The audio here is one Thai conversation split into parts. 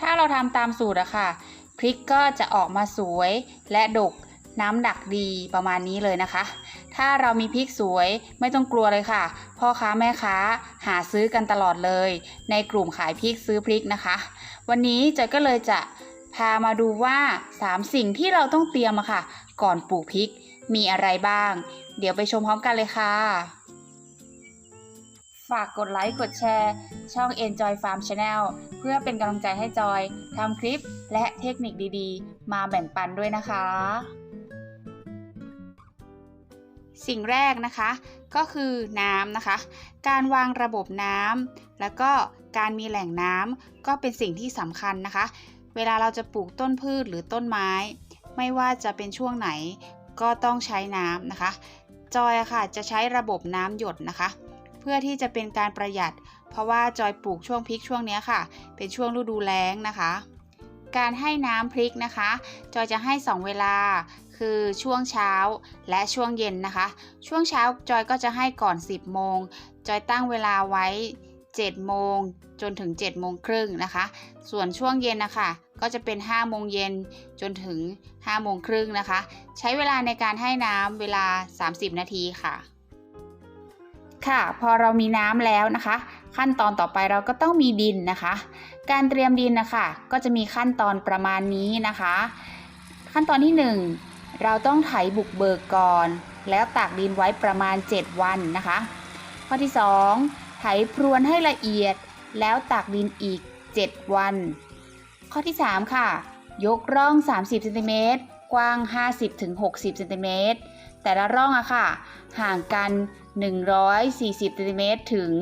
ถ้าเราทำตามสูตรอะค่ะ พริกก็จะออกมาสวยและดกน้ำหนักดีประมาณนี้เลยนะคะ ถ้าเรามีพริกสวยไม่ต้องกลัวเลยค่ะ พ่อค้าแม่ค้าหาซื้อกันตลอดเลย ในกลุ่มขายพริกซื้อพริกนะคะ วันนี้จอยก็เลยจะพามาดูว่า 3 สิ่งที่เราต้องเตรียมอะค่ะ ก่อนปลูกพริกมีอะไรบ้าง เดี๋ยวไปชมพร้อมกันเลยค่ะ ฝากกดไลค์กดแชร์ ช่อง Enjoy Farm Channel เพื่อเป็นกำลังใจให้จอยทำคลิปและเทคนิคดีๆ มาแบ่งปันด้วยนะคะ สิ่งแรกนะคะก็คือน้ำนะคะ การวางระบบน้ำแล้วก็การมีแหล่งน้ำก็เป็นสิ่งที่สำคัญนะคะ เวลาเราจะปลูกต้นพืชหรือต้นไม้ ไม่ว่าจะเป็นช่วงไหนก็ต้องใช้น้ำนะคะ จอยะค่ะจะใช้ระบบน้ำหยดนะคะ เพื่อที่จะเป็นการประหยัด เพราะว่าจอยปลูกช่วงพริกช่วงนี้ค่ะ เป็นช่วงฤดูแล้งนะคะ การให้น้ำพริกนะคะ จอยจะให้ 2 เวลา คือช่วงเช้าและช่วงเย็นนะคะ ช่วงเช้าจอยก็จะให้ก่อน 10 โมง จอยตั้งเวลาไว้7โมงจนถึง7โมงครึ่งนะคะ ส่วนช่วงเย็นนะคะก็จะเป็น5โมงเย็นจนถึง5โมงครึ่งนะคะ ใช้เวลาในการให้น้ำเวลา 30 นาทีค่ะ ค่ะ พอเรามีน้ำแล้วนะคะ ขั้นตอนต่อไปเราก็ต้องมีดินนะคะ การเตรียมดินนะคะ ก็จะมีขั้นตอนประมาณนี้นะคะ ขั้นตอนที่ 1 เราต้องไถบุกเบิกก่อน แล้วตากดินไว้ประมาณ 7 วันนะคะ ข้อที่ 2 ไถพรวนให้ละเอียด แล้วตากดินอีก 7 วัน ข้อที่ 3 ค่ะ ยกร่อง 30เซนติเมตรกว้าง 50-60เซนติเมตรแต่ละร่องอะค่ะ ห่างกัน 140เซนติเมตรถึง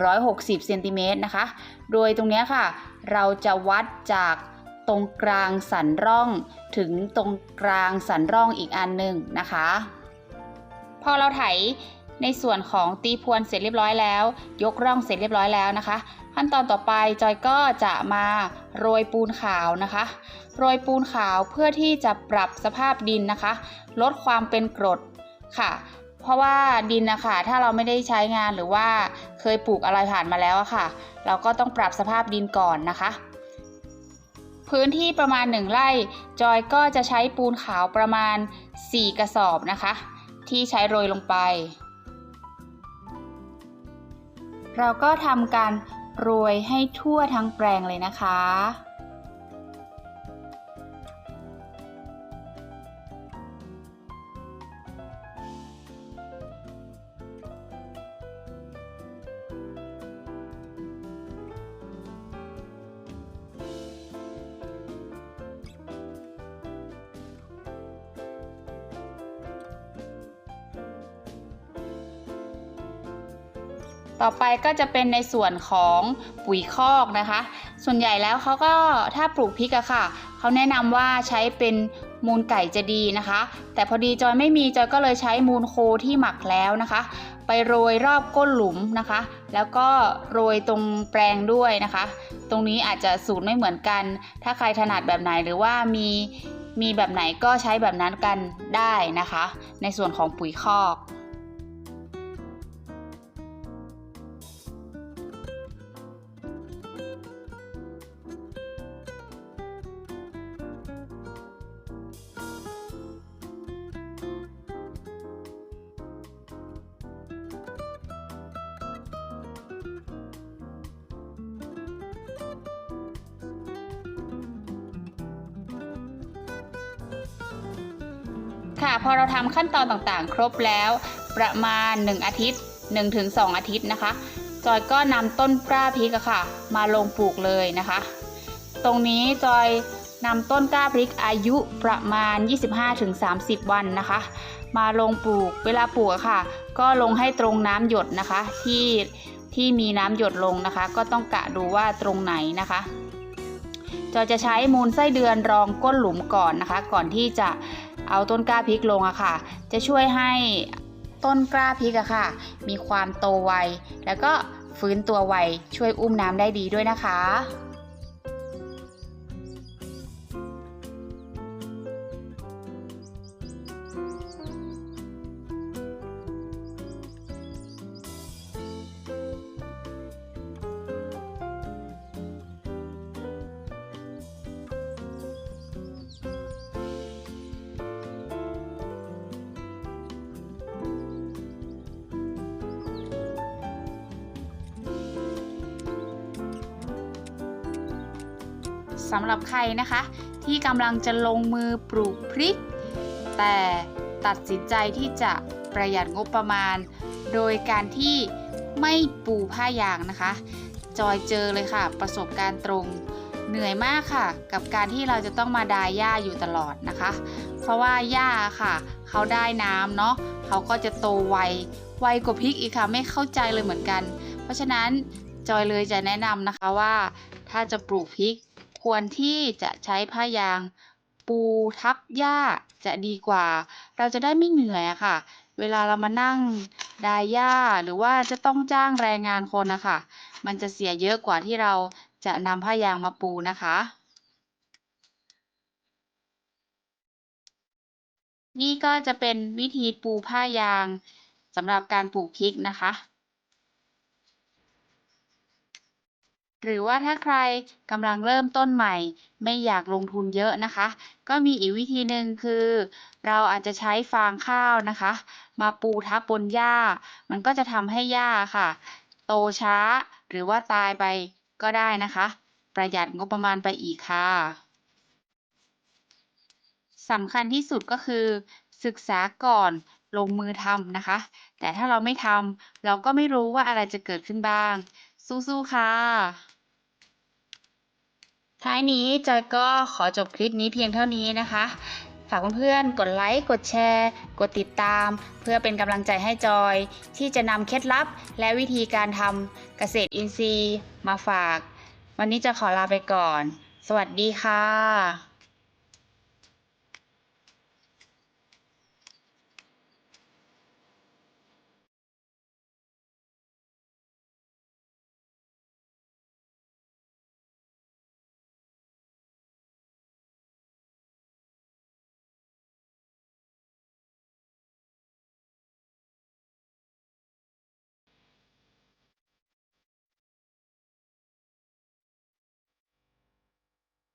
160เซนติเมตรนะคะ โดยตรงเนี้ยค่ะ เราจะวัดจากตรงกลางสันร่อง ถึงตรงกลางสันร่องอีกอันหนึ่งนะคะ พอเราไถในส่วนของตีพรวนเสร็จเรียบร้อยแล้ว ยกร่องเสร็จเรียบร้อยแล้วนะคะ ขั้นตอนต่อไปจอยก็จะมาโรยปูนขาวนะคะ โรยปูนขาวเพื่อที่จะปรับสภาพดินนะคะ ลดความเป็นกรดค่ะ เพราะว่าดินนะคะถ้าเราไม่ได้ใช้งานหรือว่าเคยปลูกอะไรผ่านมาแล้วอะค่ะ เราก็ต้องปรับสภาพดินก่อนนะคะ พื้นที่ประมาณ 1 ไร่ จอยก็จะใช้ปูนขาวประมาณ 4 กระสอบนะคะ ที่ใช้โรยลงไป เราก็ทำการโรยให้ทั่วทั้งแปลงเลยนะคะ ต่อไปก็จะเป็นในส่วนของปุ๋ยคอกนะคะ ส่วนใหญ่แล้วเขาก็ถ้าปลูกพริกอะค่ะเขาแนะนำว่าใช้เป็นมูลไก่จะดีนะคะ แต่พอดีจอยไม่มีจอยก็เลยใช้มูลโคที่หมักแล้วนะคะ ไปโรยรอบก้นหลุมนะคะ แล้วก็โรยตรงแปลงด้วยนะคะ ตรงนี้อาจจะสูตรไม่เหมือนกัน ถ้าใครถนัดแบบไหนหรือว่ามีมีแบบไหนก็ใช้แบบนั้นกันได้นะคะ ในส่วนของปุ๋ยคอก ค่ะ พอเราทำขั้นตอนต่างๆ ครบแล้ว ประมาณ 1 อาทิตย์ 1-2 อาทิตย์นะคะ จอยก็นำต้นกล้าพริกอะค่ะ มาลงปลูกเลยนะคะ ตรงนี้จอยนำต้นกล้าพริกอายุประมาณ 25-30 วันนะคะ มาลงปลูกเวลาปลูกค่ะ ก็ลงให้ตรงน้ำหยดนะคะ ที่ที่มีน้ำหยดลงนะคะ ก็ต้องกะดูว่าตรงไหนนะคะจอยจะใช้มูลไส้เดือนรองก้นหลุมก่อนนะคะ ก่อนที่จะ เอาต้นกล้าพริกลงอะค่ะ จะช่วยให้ต้นกล้าพริกอะค่ะ มีความโตไว แล้วก็ฟื้นตัวไว ช่วยอุ้มน้ำได้ดีด้วยนะคะ สำหรับใครนะคะ ที่กำลังจะลงมือปลูกพริก แต่ตัดสินใจที่จะประหยัดงบประมาณ โดยการที่ไม่ปูผ้ายางนะคะ จอยเจอเลยค่ะ ประสบการณ์ตรงเหนื่อยมากค่ะ กับการที่เราจะต้องมาดายหญ้าอยู่ตลอดนะคะ เพราะว่าหญ้าค่ะ เขาได้น้ำเนาะเขาก็จะโตไวไวกว่าพริกอีกค่ะ ไม่เข้าใจเลยเหมือนกัน เพราะฉะนั้นจอยเลยจะแนะนำนะคะว่า ถ้าจะปลูกพริก ควรที่จะใช้ผ้ายางปูทับหญ้าจะดีกว่า เราจะได้ไม่เหนื่อยค่ะ เวลาเรามานั่งดายหญ้าหรือว่าจะต้องจ้างแรงงานคนนะคะ มันจะเสียเยอะกว่าที่เราจะนำผ้ายางมาปูนะคะ นี่ก็จะเป็นวิธีปูผ้ายางสำหรับการปลูกพริกนะคะ หรือว่าถ้าใครกำลังเริ่มต้นใหม่ ไม่อยากลงทุนเยอะนะคะ ก็มีอีกวิธีหนึ่งคือ เราอาจจะใช้ฟางข้าวนะคะ มาปูทับบนหญ้า มันก็จะทำให้หญ้าค่ะ โตช้าหรือว่าตายไปก็ได้นะคะ ประหยัดงบประมาณไปอีกค่ะสำคัญที่สุดก็คือ ศึกษาก่อนลงมือทำนะคะ แต่ถ้าเราไม่ทำเราก็ไม่รู้ว่าอะไรจะเกิดขึ้นบ้าง สู้ๆ ค่ะ ท้ายนี้จอยก็ขอจบคลิปนี้เพียงเท่านี้นะคะ ฝากเพื่อนๆ กดไลค์ กดแชร์ กดติดตาม เพื่อเป็นกำลังใจให้จอย ที่จะนำเคล็ดลับ และวิธีการทำเกษตรอินทรีย์มาฝาก วันนี้จะขอลาไปก่อน สวัสดีค่ะ